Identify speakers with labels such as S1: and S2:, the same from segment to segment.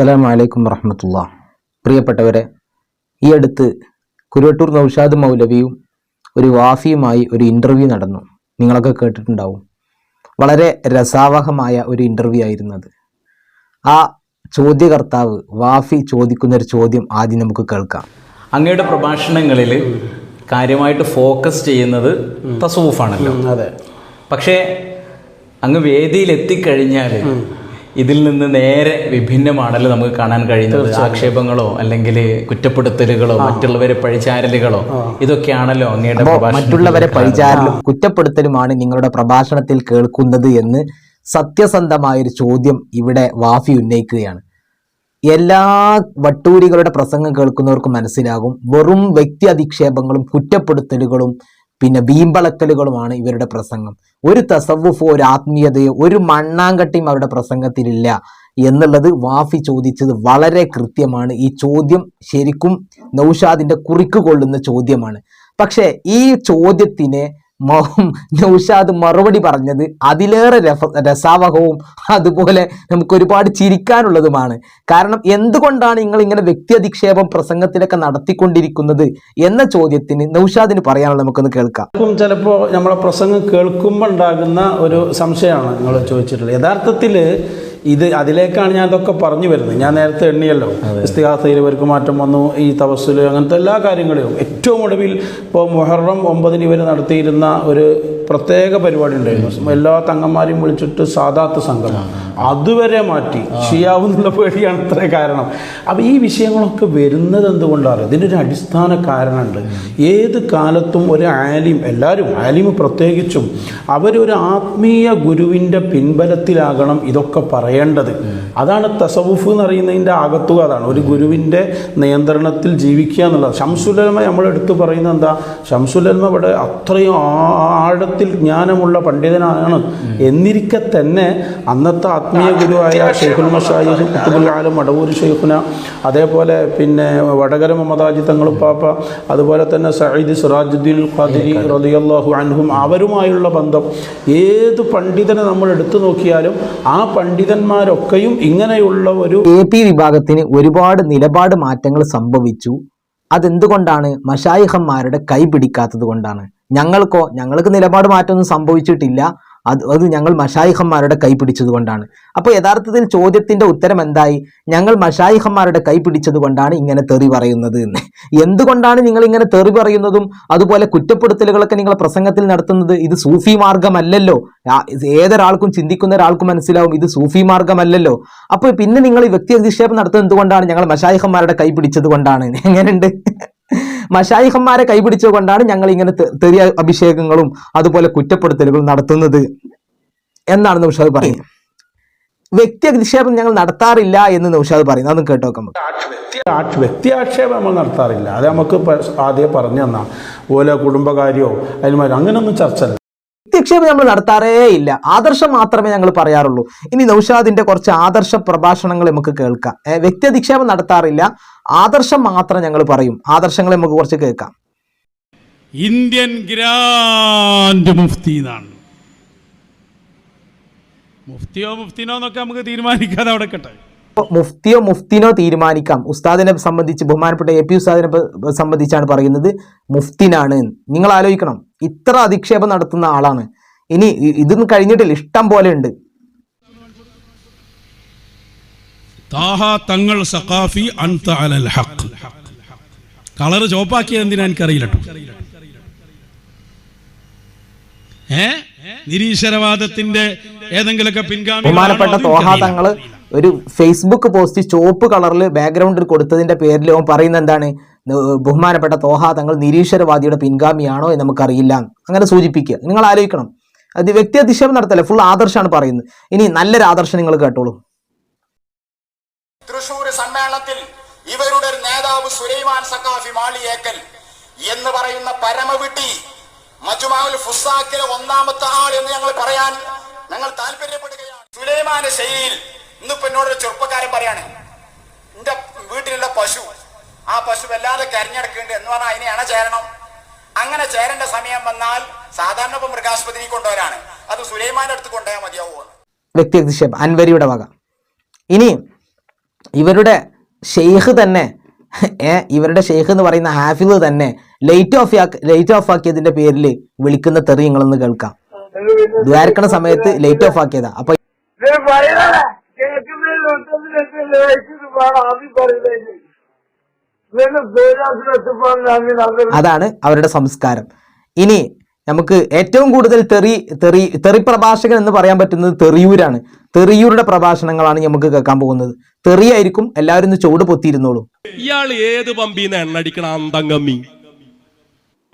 S1: അസ്സലാമു വലൈക്കും വറഹമത്തുള്ള. പ്രിയപ്പെട്ടവരെ ഈ അടുത്ത് കുരുവട്ടൂർ നൗഷാദ് മൗലവിയും ഒരു വാഫിയുമായി ഒരു ഇന്റർവ്യൂ നടന്നു. നിങ്ങളൊക്കെ കേട്ടിട്ടുണ്ടാവും. വളരെ രസാവഹമായ ഒരു ഇന്റർവ്യൂ ആയിരുന്നു അത് ആ ചോദ്യകർത്താവ് വാഫി ചോദിക്കുന്ന ഒരു ചോദ്യം ആദ്യം നമുക്ക് കേൾക്കാം.
S2: അങ്ങയുടെ പ്രഭാഷണങ്ങളിൽ കാര്യമായിട്ട് ഫോക്കസ് ചെയ്യുന്നത് തസൂഫാണല്ലോ.
S3: അതെ.
S2: പക്ഷേ അങ്ങ് വേദിയിൽ എത്തിക്കഴിഞ്ഞാൽ ഇതിൽ നിന്ന് നേരെ വിഭിന്നമാണല്ലോ നമുക്ക് കാണാൻ കഴിയുന്നത് ആക്ഷേപങ്ങളോ അല്ലെങ്കിൽ കുറ്റപ്പെടുത്തലുകളോ മറ്റുള്ളവരെ പഴിചാരലുകളോ ഇതൊക്കെയാണല്ലോ അങ്ങയുടെ
S1: മറ്റുള്ളവരെ പഴിചാരലും കുറ്റപ്പെടുത്തലുമാണ് നിങ്ങളുടെ പ്രഭാഷണത്തിൽ കേൾക്കുന്നത് എന്ന് സത്യസന്ധമായൊരു ചോദ്യം ഇവിടെ വാഫി ഉന്നയിക്കുകയാണ്. എല്ലാ വട്ടൂരികളുടെ പ്രസംഗം കേൾക്കുന്നവർക്ക് മനസ്സിലാകും. വെറും വ്യക്തി അധിക്ഷേപങ്ങളും കുറ്റപ്പെടുത്തലുകളും പിന്നെ വീമ്പളക്കലുകളുമാണ് ഇവരുടെ പ്രസംഗം. ഒരു തസവുഫോ ഒരു ആത്മീയതയോ ഒരു മണ്ണാങ്കട്ടിയും അവരുടെ പ്രസംഗത്തിലില്ല എന്നുള്ളത് വാഫി ചോദിച്ചത് വളരെ കൃത്യമാണ്. ഈ ചോദ്യം ശരിക്കും നൗഷാദിന്റെ കുറിക്ക് കൊള്ളുന്ന ചോദ്യമാണ്. പക്ഷേ ഈ ചോദ്യത്തിന് നൗഷാദ് മറുപടി പറഞ്ഞത് അതിലേറെ രസ രസാവഹവും അതുപോലെ നമുക്ക് ഒരുപാട് ചിരിക്കാനുള്ളതുമാണ്. കാരണം എന്തുകൊണ്ടാണ് നിങ്ങൾ ഇങ്ങനെ വ്യക്തി അധിക്ഷേപം പ്രസംഗത്തിലൊക്കെ നടത്തിക്കൊണ്ടിരിക്കുന്നത് എന്ന ചോദ്യത്തിന് നൗഷാദിന് പറയാനുള്ള നമുക്കൊന്ന് കേൾക്കാം.
S3: ചിലപ്പം ചിലപ്പോൾ നമ്മളെ പ്രസംഗം കേൾക്കുമ്പോൾ ഉണ്ടാകുന്ന ഒരു സംശയമാണ് നിങ്ങൾ ചോദിച്ചിട്ടുള്ളത്. യഥാർത്ഥത്തിൽ ഇത് അതിലേക്കാണ് ഞാൻ ഇതൊക്കെ പറഞ്ഞു വരുന്നത്. ഞാൻ നേരത്തെ എണ്ണിയല്ലോ. ഇസ്തിഹാസയിൽ ഇവർക്ക് മാറ്റം വന്നു. ഈ തപസ്സിൽ അങ്ങനത്തെ എല്ലാ കാര്യങ്ങളും ഏറ്റവും ഒടുവിൽ ഇപ്പോൾ മുഹറം ഒമ്പതിന് ഇവർ നടത്തിയിരുന്ന ഒരു പ്രത്യേക പരിപാടി ഉണ്ടായിരുന്നു. എല്ലാ തങ്ങന്മാരെയും വിളിച്ചിട്ട് സാദാത്ത് സംഘം. അതുവരെ മാറ്റി. ചെയ്യാവുന്നുള്ള പേടിയാണ് ഇത്ര കാരണം. അപ്പോൾ ഈ വിഷയങ്ങളൊക്കെ വരുന്നത് എന്തുകൊണ്ടാണ് ഇതിന്റെ ഒരു അടിസ്ഥാന കാരണമുണ്ട്. ഏത് കാലത്തും ഒരു ആലിം എല്ലാവരും ആലിം പ്രത്യേകിച്ചും അവരൊരു ആത്മീയ ഗുരുവിന്റെ പിൻബലത്തിലാകണം ഇതൊക്കെ പറയേണ്ടത്. അതാണ് തസവുഫ് എന്ന് പറയുന്നതിന്റെ ആകത്തുക. അതാണ് ഒരു ഗുരുവിന്റെ നിയന്ത്രണത്തിൽ ജീവിക്കുക എന്നുള്ളത്. ശംസുലൽമ നമ്മൾ എടുത്തു പറയുന്നത് എന്താ? ശംസുലൽമ ഇവിടെ അത്രയും ആഴത്തിൽ ജ്ഞാനമുള്ള പണ്ഡിതനാണ്. എന്നിരിക്കെ തന്നെ അന്നത്തെ ആത്മീയ ഗുരുവായ ഷെയ്ഖുൽ മഷായിഹും കുത്തുബുൽ ആലം മടവൂർ ഷെയ്ഖുന അതേപോലെ പിന്നെ വടകര മമതാജി തങ്ങളുപ്പാപ്പ അതുപോലെ തന്നെ സയ്യിദ് സിറാജുദ്ദീൻ ഖാദിരി റളിയല്ലാഹു അൻഹും അവരുമായുള്ള ബന്ധം. ഏത് പണ്ഡിതനെ നമ്മൾ എടുത്തു നോക്കിയാലും ആ പണ്ഡിതന്മാരൊക്കെയും ഇങ്ങനെയുള്ള ഒരു
S1: എ പി വിഭാഗത്തിന് ഒരുപാട് നിലപാട് മാറ്റങ്ങൾ സംഭവിച്ചു. അതെന്തുകൊണ്ടാണ് മഷായിഹന്മാരുടെ കൈ പിടിക്കാത്തത് കൊണ്ടാണ്? ഞങ്ങൾക്കോ ഞങ്ങൾക്ക് നിലപാട് മാറ്റമൊന്നും സംഭവിച്ചിട്ടില്ല. അത് അത് ഞങ്ങൾ മഷായിഹന്മാരുടെ കൈ പിടിച്ചതുകൊണ്ടാണ്. അപ്പോൾ യഥാർത്ഥത്തിൽ ചോദ്യത്തിന്റെ ഉത്തരം എന്തായി ഞങ്ങൾ മഷായിഹന്മാരുടെ കൈ പിടിച്ചതുകൊണ്ടാണ് ഇങ്ങനെ തെറി പറയുന്നത് എന്ന്. എന്തുകൊണ്ടാണ് നിങ്ങൾ ഇങ്ങനെ തെറി പറയുന്നതും അതുപോലെ കുറ്റപ്പെടുത്തലുകളൊക്കെ നിങ്ങൾ പ്രസംഗത്തിൽ നടത്തുന്നത്? ഇത് സൂഫി മാർഗമല്ലല്ലോ. ഏതൊരാൾക്കും ചിന്തിക്കുന്ന ഒരാൾക്കും മനസ്സിലാവും ഇത് സൂഫി മാർഗമല്ലല്ലോ. അപ്പോൾ പിന്നെ നിങ്ങൾ ഈ വ്യക്തി അധിക്ഷേപം നടത്തുന്നത് എന്തുകൊണ്ടാണ്? ഞങ്ങൾ മഷായിഹന്മാരുടെ കൈ പിടിച്ചത് കൊണ്ടാണ് എങ്ങനെയുണ്ട്? മഷായിഹന്മാരെ കൈപിടിച്ചുകൊണ്ടാണ് ഞങ്ങൾ ഇങ്ങനെ തെറിയ അഭിഷേകങ്ങളും അതുപോലെ കുറ്റപ്പെടുത്തലുകളും നടത്തുന്നത് എന്നാണ് നൗഷാദ് പറയുന്നത്. വ്യക്തി അധിക്ഷേപം ഞങ്ങൾ നടത്താറില്ല എന്ന് നൗഷാദ് പറയുന്നത്. അതൊന്നും കേട്ടോ
S3: വ്യക്തി ആക്ഷേപം നമ്മൾ നടത്താറില്ല. അത് നമുക്ക് ആദ്യം പറഞ്ഞു തന്നാ. ഓല കുടുംബകാര്യോ അതിന് അങ്ങനെയൊന്നും ചർച്ചല്ല
S1: വ്യക്തിക്ഷേപം നമ്മൾ നടത്താറേ ഇല്ല. ആദർശം മാത്രമേ ഞങ്ങൾ പറയാറുള്ളൂ. ഇനി നൌഷാദിന്റെ കുറച്ച് ആദർശ പ്രഭാഷണങ്ങൾ നമുക്ക് കേൾക്കാം. വ്യക്തി നടത്താറില്ല. ആദർശം മാത്രം ഞങ്ങൾ പറയും. ആദർശങ്ങൾ നമുക്ക് കുറച്ച് കേൾക്കാം.
S4: ഇന്ത്യൻ ഗ്രാൻഡ് മുഫ്തി എന്നാണ്. മുഫ്തിയോ മുഫ്തിനോ എന്നൊക്കെ നമുക്ക് തീരുമാനിക്കാതെ അവിടെ കട്ടെ.
S1: മുഫ്തിയോ മുഫ്തിനോ തീരുമാനിക്കാം. ഉസ്താദിനെ സംബന്ധിച്ച് ബഹുമാനപ്പെട്ട എ പി ഉസ്താദിനെ സംബന്ധിച്ചാണ് പറയുന്നത്. മുഫ്തിനാണ്. നിങ്ങൾ ആലോചിക്കണം. ഇത്ര അധിക്ഷേപം നടത്തുന്ന ആളാണ്. ഇനി ഇതും ഇതൊന്നും കഴിഞ്ഞിട്ടില്ല. ഇഷ്ടം പോലെ ഉണ്ട്.
S4: തങ്ങൾ സഖാഫി ഹഖ്. കളറ് ചോപ്പാക്കിയത് എന്തിനാ എനിക്കറിയില്ല. ഏ? നിരീശ്വരവാദത്തിന്റെ ഏതെങ്കിലുമൊക്കെ പിൻഗാമി
S1: ബഹുമാനപ്പെട്ട തോഹ തങ്ങൾ ഒരു ഫേസ്ബുക്ക് പോസ്റ്റ് ചുവപ്പ് കളറിൽ ബാക്ക്ഗ്രൗണ്ടിൽ കൊടുത്തതിന്റെ പേരിൽ അവൻ പറയുന്ന എന്താണ്? ബഹുമാനപ്പെട്ട തോഹ തങ്ങൾ നിരീശ്വരവാദിയുടെ പിൻഗാമിയാണോ എന്ന് നമുക്കറിയില്ല. അങ്ങനെ സൂചിപ്പിക്കുക. നിങ്ങൾ ആലോചിക്കണം. അത് വ്യക്തി അധിക്ഷേപം നടത്തല്ല ഫുൾ ആദർശമാണ് പറയുന്നത്. ഇനി നല്ലൊരു ആദർശം നിങ്ങൾ കേട്ടോളൂ.
S5: തൃശൂർ സമ്മേളനത്തിൽ ഇവരുടെ നേതാവ് സുലൈമാൻ സക്കാഫി മാളിയേക്കൽ എന്ന് പറയുന്ന പരമവിട്ടി മജുമാവുൽ ഫുസാക്കിലെ ഒന്നാമത്തെ ആൾ എന്ന് ഞങ്ങൾ പറയാൻ ഞങ്ങൾ താല്പര്യപ്പെടുകയാണ്. സുലൈമാന്റെ ശൈലിയിൽ ഇന്നിപ്പോ എന്നോടൊരു ചെറുപ്പക്കാരൻ പറയാണ് എന്റെ വീട്ടിലുള്ള പശു ആ പശു വല്ലാതെ കരഞ്ഞെടുക്കുന്നുണ്ട് എന്ന് പറഞ്ഞാൽ അതിനെ അണ ചേരണം? അങ്ങനെ ചേരേണ്ട സമയം വന്നാൽ സാധാരണ ഇപ്പൊ മൃഗാശുപത്രി കൊണ്ടുവരാണ്. അത് സുലൈമാന്റെ അടുത്ത് കൊണ്ടുപോയാൽ മതിയാവുമോ
S1: വ്യക്തി അധിക്ഷേപം അൻവരിയുടെ വക. ഇനി ഇവരുടെ ഷെയ്ഖ് തന്നെ ഏ ഇവരുടെ ഷെയ്ഖ് എന്ന് പറയുന്ന ഹാഫിദ് തന്നെ ലൈറ്റ് ഓഫ് ലൈറ്റ് ഓഫ് ആക്കിയതിന്റെ പേരിൽ വിളിക്കുന്ന തെറി നിങ്ങളൊന്ന് കേൾക്കാം ദ്വാരക്കണ സമയത്ത് ലൈറ്റ് ഓഫ് ആക്കിയതാ. അപ്പൊ
S6: വേണം ആദ്യം പറയുന്നത്
S1: അതാണ് അവരുടെ സംസ്കാരം. ഇനി നമുക്ക് ഏറ്റവും കൂടുതൽ തെറി തെറി തെറി പ്രഭാഷകൻ എന്ന് പറയാൻ പറ്റുന്നത് തെറിയൂരാണ്. തെറിയൂരുടെ പ്രഭാഷണങ്ങളാണ് നമുക്ക് കേൾക്കാൻ പോകുന്നത്. തെറിയായിരിക്കും എല്ലാവരും ചൂട് ചുവട് പൊത്തിയിരുന്നോളൂ.
S7: ഇയാൾ ഏത് പമ്പിന്ന് എണ്ണടിക്കണ അന്തംഗമ്മി?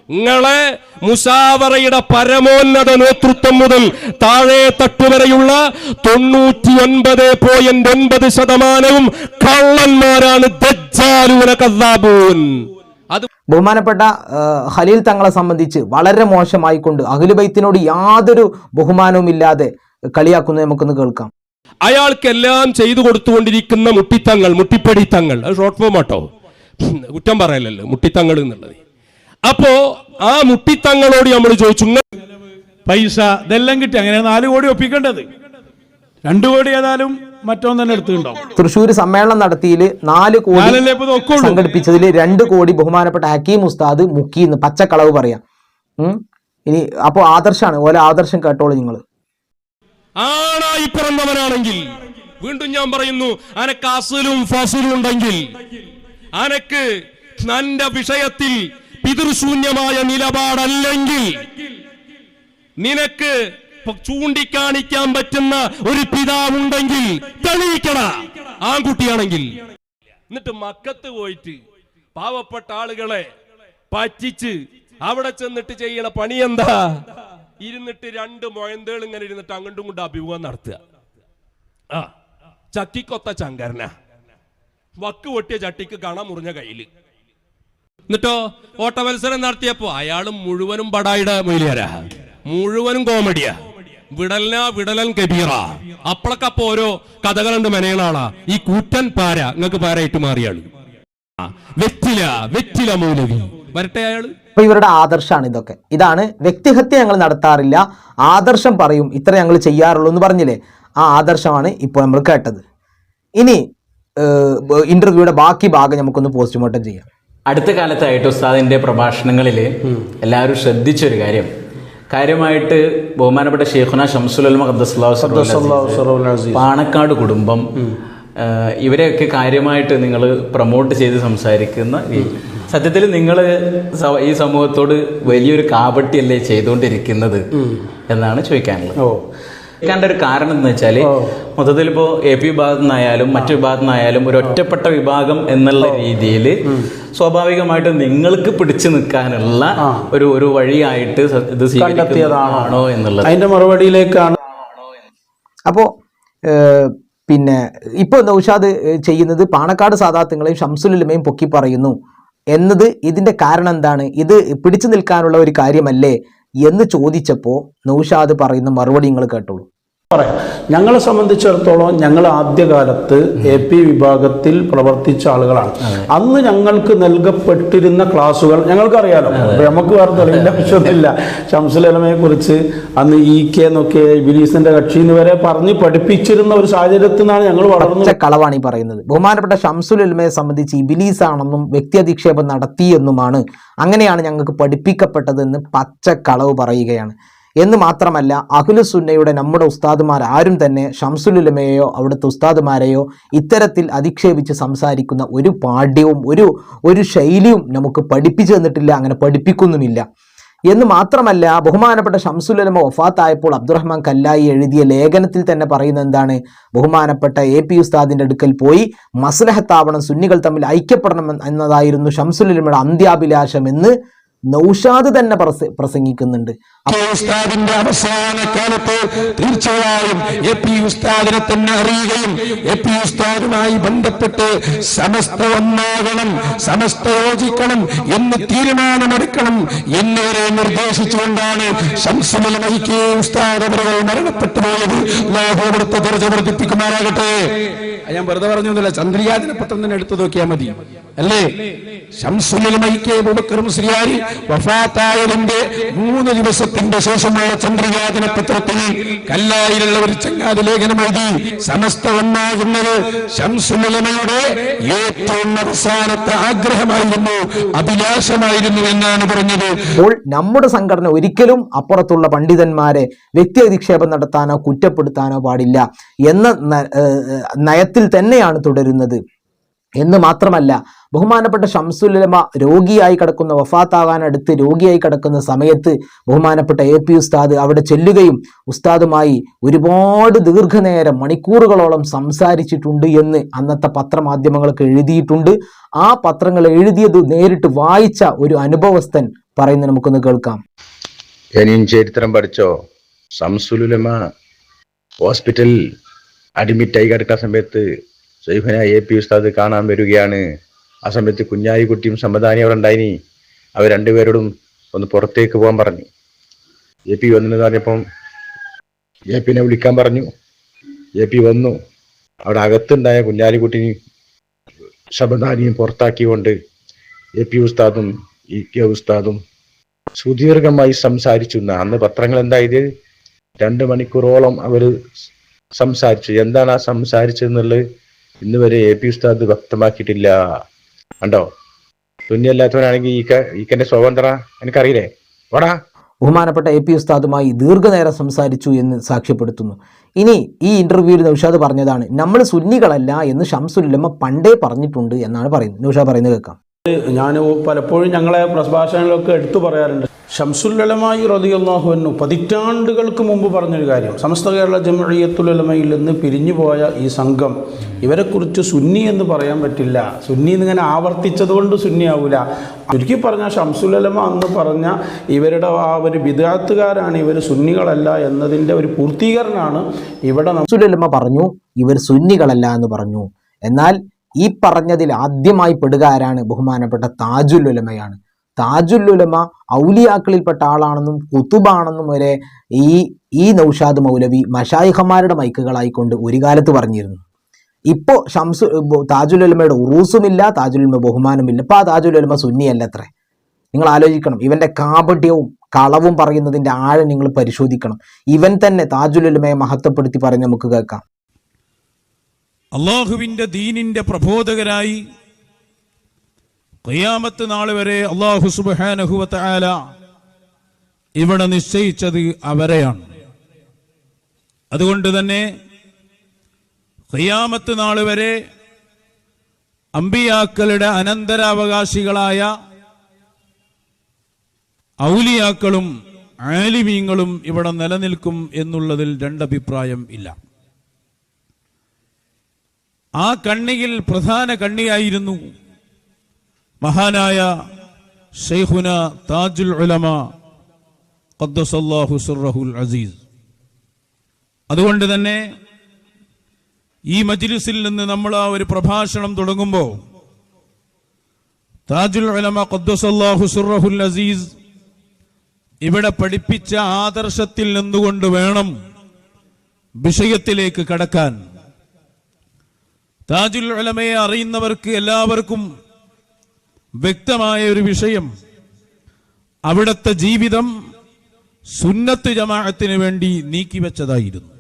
S7: നിങ്ങളെ മുസാവറയുടെ പരമോന്നത നേതൃത്വം മുതൽ താഴെ തട്ടുവരെയുള്ള തൊണ്ണൂറ്റി ഒൻപത് പോയിന്റ് ഒൻപത് ശതമാനവും കള്ളന്മാരാണ് അത്
S1: ബഹുമാനപ്പെട്ട ഖലീൽ തങ്ങളെ സംബന്ധിച്ച് വളരെ മോശമായി മോശമായിക്കൊണ്ട് അഖിലുബൈത്തിനോട് യാതൊരു ബഹുമാനവും ഇല്ലാതെ കളിയാക്കുന്നത് നമുക്കൊന്ന് കേൾക്കാം.
S7: അയാൾക്കെല്ലാം ചെയ്തു കൊടുത്തുകൊണ്ടിരിക്കുന്ന മുട്ടിത്തങ്ങൾ മുട്ടിപ്പടിത്തങ്ങൾ. അത് ഷോർട്ട് ഫോം ആട്ടോ. കുറ്റം പറയലല്ലോ മുട്ടിത്തങ്ങൾ എന്നുള്ളത്. അപ്പോ ആ മുട്ടിത്തങ്ങളോട് നമ്മൾ ചോദിച്ചു
S3: പൈസ ഇതെല്ലാം കിട്ടി. അങ്ങനെ നാല് കോടി ഒപ്പിക്കേണ്ടത്. രണ്ടു കോടി ഏതായാലും മറ്റൊന്നും തന്നെ എടുത്തുണ്ടോ
S1: തൃശ്ശൂർ സമ്മേളനം നടത്തിയിൽ നാല് കോടി. സംഘടിപ്പിച്ചതിൽ രണ്ട് കോടി ബഹുമാനപ്പെട്ട ഹക്കീം ഉസ്താദ് മുക്കി എന്ന് പച്ചക്കളവ് പറയാം. ഇനി അപ്പോ ആദർശാണ്. ഓരോ ആദർശം കേട്ടോളൂ നിങ്ങൾ
S7: ആണായി പിറന്നവനാണെങ്കിൽ വീണ്ടും ഞാൻ പറയുന്നു അനക്ക് അസലും ഫസലും ഉണ്ടെങ്കിൽ അനക്ക് നന്റെ വിഷയത്തിൽ പിതൃശൂന്യമായ നിലപാടല്ലെങ്കിൽ നിനക്ക് ചൂണ്ടിക്കാണിക്കാൻ പറ്റുന്ന ഒരു പിതാവുണ്ടെങ്കിൽ തെളിയിക്കണ ആൺകുട്ടിയാണെങ്കിൽ. എന്നിട്ട് മക്കത്ത് പോയിട്ട് പാവപ്പെട്ട ആളുകളെ പറ്റിച്ച് അവിടെ ചെന്നിട്ട് ചെയ്യണ പണി എന്താ? ഇരുന്നിട്ട് രണ്ട് മൊയന്തേൾ ഇങ്ങനെ ഇരുന്നിട്ട് അങ്ങോട്ടും കൊണ്ട് അഭിമുഖം നടത്തുക. ആ ചക്കിക്കൊത്ത ചങ്കരന. വക്ക് പൊട്ടിയ ചട്ടിക്ക് കണ മുറിഞ്ഞ കയ്യിൽ. എന്നിട്ടോ ഓട്ടമത്സരം നടത്തിയപ്പോ അയാൾ മുഴുവനും ബടായിട മൊയിലിയാരാ? മുഴുവനും കോമഡിയ. വിടലന വിടലൻ കബീറ. അപ്പളക്കപ്പൊ ഓരോ കഥകളുണ്ട് മെനയണ ഈ കൂറ്റൻ പാര നിങ്ങൾക്ക് പാരായിട്ട് മാറിയാണ് വെറ്റില വെറ്റില മൗലവി. വരട്ടെ അയാൾ.
S1: അപ്പൊ ഇവരുടെ ആദർശമാണ് ഇതൊക്കെ. ഇതാണ് വ്യക്തിഹത്യ ഞങ്ങൾ നടത്താറില്ല. ആദർശം പറയും ഇത്ര ഞങ്ങൾ ചെയ്യാറുള്ളൂ എന്ന് പറഞ്ഞില്ലേ? ആ ആദർശമാണ് ഇപ്പോൾ നമ്മൾ കേട്ടത്. ഇനി ഇന്റർവ്യൂയുടെ ബാക്കി ഭാഗം നമുക്കൊന്ന് പോസ്റ്റ്മോർട്ടം ചെയ്യാം.
S2: അടുത്ത കാലത്തായിട്ട് ഉസ്താദിന്റെ പ്രഭാഷണങ്ങളിൽ എല്ലാവരും ശ്രദ്ധിച്ചൊരു കാര്യം. കാര്യമായിട്ട് ബഹുമാനപ്പെട്ട ഷെയ്ഖുന
S3: അസീസ്.
S2: പാണക്കാട് കുടുംബം ഇവരെയൊക്കെ കാര്യമായിട്ട് നിങ്ങൾ പ്രൊമോട്ട് ചെയ്ത് സംസാരിക്കുന്ന സത്യത്തിൽ നിങ്ങൾ ഈ സമൂഹത്തോട് വലിയൊരു കാപട്യല്ലേ ചെയ്തുകൊണ്ടിരിക്കുന്നത് എന്നാണ് ചോദിക്കാനുള്ളത്.
S3: ഓ.
S2: ചോദിക്കേണ്ട ഒരു കാരണം എന്ന് വെച്ചാൽ മൊത്തത്തിൽ ഇപ്പോ എ പി വിഭാഗത്തു നിന്നായാലും മറ്റു വിഭാഗത്തു നിന്നായാലും ഒരു ഒറ്റപ്പെട്ട വിഭാഗം എന്നുള്ള രീതിയിൽ സ്വാഭാവികമായിട്ട് നിങ്ങൾക്ക് പിടിച്ചു നിൽക്കാനുള്ള ഒരു ഒരു വഴിയായിട്ട് ഇത് സ്വീകരിക്കുന്നതാണോ എന്നുള്ളത്.
S3: അതിന്റെ മറുപടിയിലേക്കാണ്.
S1: അപ്പോ പിന്നെ ഇപ്പോൾ നൗഷാദ് ചെയ്യുന്നത്? പാണക്കാട് സാദാത്യങ്ങളെയും ഷംസുലുലമയും പൊക്കി പറയുന്നു. എന്നത് ഇതിന്റെ കാരണം എന്താണ്? ഇത് പിടിച്ചു നിൽക്കാനുള്ള ഒരു കാര്യമല്ലേ? എന്ന് ചോദിച്ചപ്പോൾ നൗഷാദ് പറയുന്ന മറുപടി നിങ്ങൾ കേട്ടോളൂ.
S3: പറയാം. ഞങ്ങളെ സംബന്ധിച്ചിടത്തോളം ഞങ്ങൾ ആദ്യകാലത്ത് എ പി വിഭാഗത്തിൽ പ്രവർത്തിച്ച ആളുകളാണ്. അന്ന് ഞങ്ങൾക്ക് നൽകപ്പെട്ടിരുന്ന ക്ലാസ്സുകൾ ഞങ്ങൾക്കറിയാലോ. നമുക്ക് വേറെ തെളിവിന്റെ ആവശ്യമൊന്നുമില്ല. ഷംസുലമയെ കുറിച്ച് അന്ന് ഇ കെ എന്നൊക്കെ ബിലീസിന്റെ കക്ഷി എന്ന് വരെ പറഞ്ഞ് പഠിപ്പിച്ചിരുന്ന ഒരു സാഹചര്യത്തിൽ നിന്നാണ് ഞങ്ങൾ
S1: വളർന്നത് കളവാണ് ഈ പറയുന്നത്. ബഹുമാനപ്പെട്ട ഉൽമയെ സംബന്ധിച്ച് ഇബിലീസ് ആണെന്നും വ്യക്തി അധിക്ഷേപം നടത്തിയെന്നുമാണ് അങ്ങനെയാണ് ഞങ്ങൾക്ക് പഠിപ്പിക്കപ്പെട്ടതെന്ന് പച്ച കളവ് പറയുകയാണ്. എന്ന് മാത്രമല്ല അഖിലു സുന്നയുടെ നമ്മുടെ ഉസ്താദുമാർ ആരും തന്നെ ഷംസുലുലമയെയോ അവിടുത്തെ ഉസ്താദുമാരെയോ ഇത്തരത്തിൽ അധിക്ഷേപിച്ച് സംസാരിക്കുന്ന ഒരു പാഠ്യവും ഒരു ഒരു ശൈലിയും നമുക്ക് പഠിപ്പിച്ചു തന്നിട്ടില്ല അങ്ങനെ പഠിപ്പിക്കുന്നുമില്ല. എന്ന് മാത്രമല്ല ബഹുമാനപ്പെട്ട ഷംസുലമ വഫാത്തായപ്പോൾ അബ്ദുറഹ്മാൻ കല്ലായി എഴുതിയ ലേഖനത്തിൽ തന്നെ പറയുന്നത് എന്താണ്? ബഹുമാനപ്പെട്ട എ പി ഉസ്താദിന്റെ അടുക്കൽ പോയി മസ്ലഹത്താവണം സുന്നികൾ തമ്മിൽ ഐക്യപ്പെടണം എന്നതായിരുന്നു ഷംസുലമയുടെ അന്ത്യാഭിലാഷം എന്ന് നൗഷാദ് തന്നെ പ്രസംഗിക്കുന്നുണ്ട്.
S8: ഉസ്താദിന്റെ അവസാന കാലത്ത് തീർച്ചയായും എ പി ഉസ്താദിനെ തന്നെ അറിയുകയും എ പി ഉസ്താദുമായി ബന്ധപ്പെട്ട് സമസ്ത ഒന്നാകണം സമസ്ത യോജിക്കണം എന്ന് തീരുമാനമെടുക്കണം എന്നിവരെ നിർദ്ദേശിച്ചുകൊണ്ടാണ് ശംസുമല മഹിക്കെ ഉസ്താദ് അവരുകൾ മരണപ്പെട്ടു പോയത്. ലോകോപുരത്തെ ദർജ വർദ്ധിപ്പിക്കുമാറാകട്ടെ. ഞാൻ വെറുതെ പറഞ്ഞൊന്നുമില്ല ചന്ദ്രിയാദിനെ പത്രം തന്നെ എടുത്തു നോക്കിയാൽ മതി. അല്ലേ? മുസ്ലിയാർ വഫാത്തായതിന്റെ മൂന്ന് ദിവസത്തിന്റെ ശേഷമുള്ള ചന്ദ്രയാതന പത്രത്തിൽ കല്ലായിലുള്ള ഒരു ചങ്ങാതി ലേഖനം എഴുതി സമസ്ത ഒന്നാകുന്നത് ശംസുലമയുടെ ഏറ്റവും അവസാനത്തെ ആഗ്രഹമായിരുന്നു അഭിലാഷമായിരുന്നു എന്നാണ് പറഞ്ഞത്.
S1: അപ്പോൾ നമ്മുടെ സംഘടന ഒരിക്കലും അപ്പുറത്തുള്ള പണ്ഡിതന്മാരെ വ്യക്തി അധിക്ഷേപം നടത്താനോ കുറ്റപ്പെടുത്താനോ പാടില്ല എന്ന നയത്തിൽ തന്നെയാണ് തുടരുന്നത്. എന്ന് മാത്രമല്ല ബഹുമാനപ്പെട്ട ഷംസുലമ രോഗിയായി കിടക്കുന്ന വഫാത്താകാൻ അടുത്ത് രോഗിയായി കിടക്കുന്ന സമയത്ത് ബഹുമാനപ്പെട്ട എ പി ഉസ്താദ് അവിടെ ചെല്ലുകയും ഉസ്താദുമായി ഒരുപാട് ദീർഘനേരം മണിക്കൂറുകളോളം സംസാരിച്ചിട്ടുണ്ട് എന്ന് അന്നത്തെ പത്രമാധ്യമങ്ങൾക്ക് എഴുതിയിട്ടുണ്ട്. ആ പത്രങ്ങൾ എഴുതിയത് നേരിട്ട് വായിച്ച ഒരു അനുഭവസ്ഥൻ പറയുന്നത് നമുക്കൊന്ന് കേൾക്കാം.
S9: ഇനിയും ചരിത്രം പഠിച്ചോ? സംസുലുലമ ഹോസ്പിറ്റലിൽ അഡ്മിറ്റായി കിടക്കുന്ന സമയത്ത് സൈഫന എ പി ഉസ്താദ് കാണാൻ വരികയാണ്. ആ സമയത്ത് കുഞ്ഞാലിക്കുട്ടിയും സമ്മതാനി അവിടെ ഉണ്ടായിനി. അവർ രണ്ടുപേരോടും ഒന്ന് പുറത്തേക്ക് പോകാൻ പറഞ്ഞു. എ പി വന്നെന്ന് പറഞ്ഞപ്പം എ പിന്നെ വിളിക്കാൻ പറഞ്ഞു. എ പി വന്നു. അവിടെ അകത്തുണ്ടായ കുഞ്ഞാലിക്കുട്ടിനെയും ശബദാനിയും പുറത്താക്കിക്കൊണ്ട് എ പി ഉസ്താദും ഇ കെ ഉസ്താദും സുദീർഘമായി സംസാരിച്ചു. അന്ന് പത്രങ്ങൾ എന്തായത്? രണ്ട് മണിക്കൂറോളം അവർ സംസാരിച്ചു. എന്താണ് ആ സംസാരിച്ചതെന്നുള്ളത് ഇന്ന് വരെ എ പി ഉസ്താദ് വ്യക്തമാക്കിയിട്ടില്ല. കണ്ടോ? തുന്നിയല്ലാത്തവനാണെങ്കിൽ ഈ ഈക്കന്റെ സ്വതന്ത്ര എനിക്കറിയില്ലേ. വാടാ.
S1: ബഹുമാനപ്പെട്ട എ പി ഉസ്താദുമായി ദീർഘനേരം സംസാരിച്ചു എന്ന് സാക്ഷ്യപ്പെടുത്തുന്നു. ഇനി ഈ ഇന്റർവ്യൂവിൽ നൗഷാദ് പറഞ്ഞതാണ് നമ്മൾ സുന്നികളല്ല എന്ന് ഷംസുല്ലമ്മ പണ്ടേ പറഞ്ഞിട്ടുണ്ട് എന്നാണ് പറയുന്നത്. നൗഷാദ് പറയുന്നത് കേൾക്കാം.
S3: ഞാൻ പലപ്പോഴും ഞങ്ങളെ പ്രഭാഷണങ്ങളിലൊക്കെ എടുത്തു പറയാറുണ്ട്. ഷംസുല്ലമായി റതിയുള്ളാഹുവിനു പതിറ്റാണ്ടുകൾക്ക് മുമ്പ് പറഞ്ഞൊരു കാര്യം. സമസ്ത കേരള ജമഴിയത്തുലമയിൽ നിന്ന് പിരിഞ്ഞു പോയ ഈ സംഘം ഇവരെക്കുറിച്ച് സുന്നി എന്ന് പറയാൻ പറ്റില്ല. സുന്നി എന്നിങ്ങനെ ആവർത്തിച്ചത് കൊണ്ട് സുന്നി ആവില്ല ചുരുക്കി പറഞ്ഞാൽ ഷംസുലമ അന്ന് പറഞ്ഞ ഇവരുടെ ആ ഒരു വിദാത്തുകാരാണ് ഇവർ സുന്നികളല്ല എന്നതിന്റെ ഒരു പൂർത്തീകരണമാണ് ഇവിടെ
S1: ഷംസുല്ലമ്മ പറഞ്ഞു ഇവർ സുന്നികളല്ല എന്ന് പറഞ്ഞു. എന്നാൽ ഈ പറഞ്ഞതിൽ ആദ്യമായി പെടുക ആരാണ്? ബഹുമാനപ്പെട്ട താജുൽ ഉലമ ഔലിയാക്കളിൽപ്പെട്ട ആളാണെന്നും കുത്തുബാണെന്നും വരെ ഈ ഈ നൗഷാദ് മൗലവി മഷായിഹമാരുടെ മൈക്കുകളായിക്കൊണ്ട് ഒരു കാലത്ത് പറഞ്ഞിരുന്നു. ഇപ്പോൾ ഷംസു താജുൽ ഉലമയുടെ ഉറൂസുമില്ല താജുൽ ഉലമ ബഹുമാനമില്ല. ഇപ്പോൾ ആ താജുൽ ഉലമ സുന്നിയല്ല അത്ര നിങ്ങൾ ആലോചിക്കണം ഇവന്റെ കാപട്യവും കളവും പറയുന്നതിന്റെ ആഴം നിങ്ങൾ പരിശോധിക്കണം. ഇവൻ തന്നെ താജുൽ ഉലമയെ മഹത്വപ്പെടുത്തി പറഞ്ഞ് നമുക്ക് കേൾക്കാം.
S4: അള്ളാഹുവിന്റെ ദീനിന്റെ പ്രബോധകരായി ഖിയാമത്ത് നാൾ വരെ അള്ളാഹു ആല ഇവിടെ നിശ്ചയിച്ചത് അവരെയാണ്. അതുകൊണ്ട് തന്നെ ഖിയാമത്ത് നാൾ വരെ അമ്പിയാക്കളുടെ അനന്തരാവകാശികളായ ഔലിയാക്കളും ആലിമീങ്ങളും ഇവിടെ നിലനിൽക്കും എന്നുള്ളതിൽ രണ്ടഭിപ്രായം ഇല്ല. ആ കണ്ണിയിൽ പ്രധാന കണ്ണിയായിരുന്നു മഹാനായ ഷെയ്ഖുന താജുൽ ഉലമ ഖദ്ദസല്ലാഹു അസീസ്. അതുകൊണ്ട് തന്നെ ഈ മജ്ലിസിൽ നിന്ന് നമ്മൾ ആ ഒരു പ്രഭാഷണം തുടങ്ങുമ്പോൾ താജുൽ ഉലമ ഖദ്ദസല്ലാഹു സുറഹുൽ അസീസ് ഇവിടെ പഠിപ്പിച്ച ആദർശത്തിൽ നിന്നുകൊണ്ട് വേണം വിഷയത്തിലേക്ക് കടക്കാൻ. താജുൽ ഉലമയെ അറിയുന്നവർക്ക് എല്ലാവർക്കും വ്യക്തമായ ഒരു വിഷയം. അവിടുത്തെ ജീവിതം സുന്നത്ത് ജമാഅത്തിന് വേണ്ടി നീക്കിവെച്ചതായിരുന്നു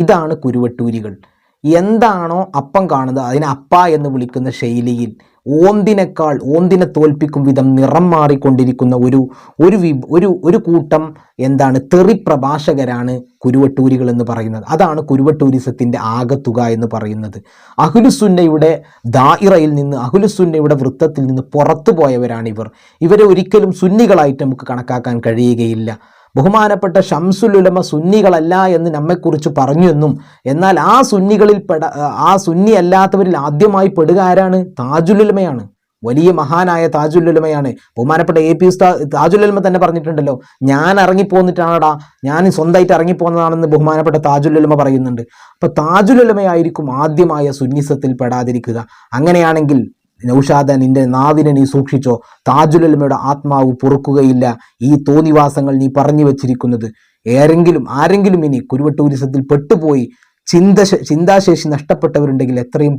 S1: ഇതാണ് കുരുവട്ടൂരികൾ. എന്താണോ അപ്പം കാണുന്നത്. അതിനെ അപ്പ എന്ന് വിളിക്കുന്ന ശൈലിയിൽ ഓന്തിനേക്കാൾ ഓന്തിനെ തോൽപ്പിക്കും വിധം നിറം മാറിക്കൊണ്ടിരിക്കുന്ന ഒരു ഒരു വി ഒരു ഒരു കൂട്ടം എന്താണ് തെറി പ്രഭാഷകരാണ് കുരുവട്ടൂരികൾ എന്ന് പറയുന്നത്. അതാണ് കുരുവട്ടൂരിസത്തിന്റെ ആകത്തുക എന്ന് പറയുന്നത്. അഹുലുസുന്നയുടെ ദായിറയിൽ നിന്ന് അഹുലുസുന്നയുടെ വൃത്തത്തിൽ നിന്ന് പുറത്തു പോയവരാണ് ഇവർ ഇവരെ ഒരിക്കലും സുന്നികളായിട്ട് നമുക്ക് കണക്കാക്കാൻ കഴിയുകയില്ല. ബഹുമാനപ്പെട്ട ഷംസുലുലമ സുന്നികളല്ല എന്ന് നമ്മെക്കുറിച്ച് പറഞ്ഞു എന്നും എന്നാൽ ആ സുന്നികളിൽ പെട ആ സുന്നി അല്ലാത്തവരിൽ ആദ്യമായി പെടുക ആരാണ്? താജുലുലമയാണ്. വലിയ മഹാനായ താജുലുലമയാണ്. ബഹുമാനപ്പെട്ട എ പി ഉസ്താ താജുലുലമ തന്നെ പറഞ്ഞിട്ടുണ്ടല്ലോ ഞാൻ ഇറങ്ങിപ്പോന്നിട്ടാണടാ ഞാൻ സ്വന്തമായിട്ട് ഇറങ്ങിപ്പോന്നതാണെന്ന് ബഹുമാനപ്പെട്ട താജുലുലമ പറയുന്നുണ്ട്. അപ്പൊ താജുലുലമയായിരിക്കും ആദ്യമായ സുന്നിസത്തിൽ പെടാതിരിക്കുക. അങ്ങനെയാണെങ്കിൽ നൗഷാദ നിന്റെ നാവിനെ നീ സൂക്ഷിച്ചോ. താജുലൽമയുടെ ആത്മാവ് പൊറുക്കുകയില്ല. ഈ തോന്നിവാസങ്ങൾ നീ പറഞ്ഞു വെച്ചിരിക്കുന്നത്. ഏരെങ്കിലും ആരെങ്കിലും ഇനി കുരുവട്ടൂരിസത്തിൽ പെട്ടുപോയി ചിന്ത ചിന്താശേഷി നഷ്ടപ്പെട്ടവരുണ്ടെങ്കിൽ എത്രയും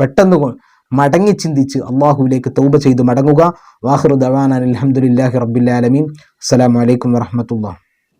S1: പെട്ടെന്ന് മടങ്ങി ചിന്തിച്ച് അള്ളാഹുവിലേക്ക് തൗബ ചെയ്ത് മടങ്ങുക. വാഹൃദ് ദവാൻ അലഹമുല്ലാഹി റബ്ബില്ലാലമീൻ അസ്സലാമു അലൈക്കും വറഹമത്തുള്ള